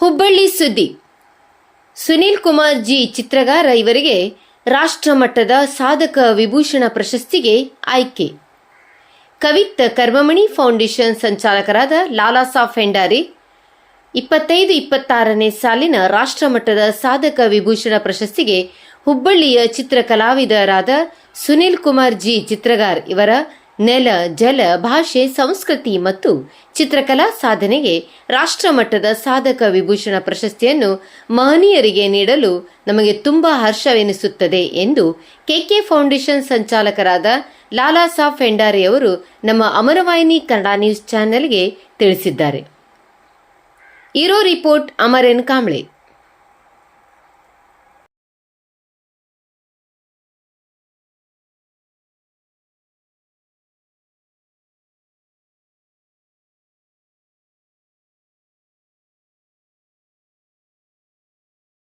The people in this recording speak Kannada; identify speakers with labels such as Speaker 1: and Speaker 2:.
Speaker 1: ಹುಬ್ಬಳ್ಳಿ ಸುದ್ದಿ. ಸುನೀಲ್ ಕುಮಾರ್ ಜಿ ಚಿತ್ರಗಾರ ಇವರಿಗೆ ರಾಷ್ಟ್ರಮಟ್ಟದ ಸಾಧಕ ವಿಭೂಷಣ ಪ್ರಶಸ್ತಿಗೆ ಆಯ್ಕೆ. ಕವಿತ್ ಕರ್ಮಮಣಿ ಫೌಂಡೇಶನ್ ಸಂಚಾಲಕರಾದ ಲಾಲಾ ಸಾಫ್ ಹೆಂಡಾರಿ, ಇಪ್ಪತ್ತೈದು ಇಪ್ಪತ್ತಾರನೇ ಸಾಲಿನ ರಾಷ್ಟ್ರಮಟ್ಟದ ಸಾಧಕ ವಿಭೂಷಣ ಪ್ರಶಸ್ತಿಗೆ ಹುಬ್ಬಳ್ಳಿಯ ಚಿತ್ರಕಲಾವಿದರಾದ ಸುನೀಲ್ ಕುಮಾರ್ ಜಿ ಚಿತ್ರಗಾರ್ ಇವರ ನೆಲ, ಜಲ, ಭಾಷೆ, ಸಂಸ್ಕೃತಿ ಮತ್ತು ಚಿತ್ರಕಲಾ ಸಾಧನೆಗೆ ರಾಷ್ಟ್ರಮಟ್ಟದ ಸಾಧಕ ವಿಭೂಷಣ ಪ್ರಶಸ್ತಿಯನ್ನು ಮಹನೀಯರಿಗೆ ನೀಡಲು ನಮಗೆ ತುಂಬಾ ಹರ್ಷವೆನಿಸುತ್ತದೆ ಎಂದು ಕೆಕೆ ಫೌಂಡೇಶನ್ ಸಂಚಾಲಕರಾದ ಲಾಲಾ ಸಾಫ್ ಫೆಂಡಾರಿ ಅವರು ನಮ್ಮ ಅಮರವಾಹಿನಿ ಕನ್ನಡ ನ್ಯೂಸ್ ಚಾನೆಲ್ಗೆ ತಿಳಿಸಿದ್ದಾರೆ. ಇರೋ ರಿಪೋರ್ಟ್ ಅಮರನ್ ಕಾಂಬ್ಳೆ.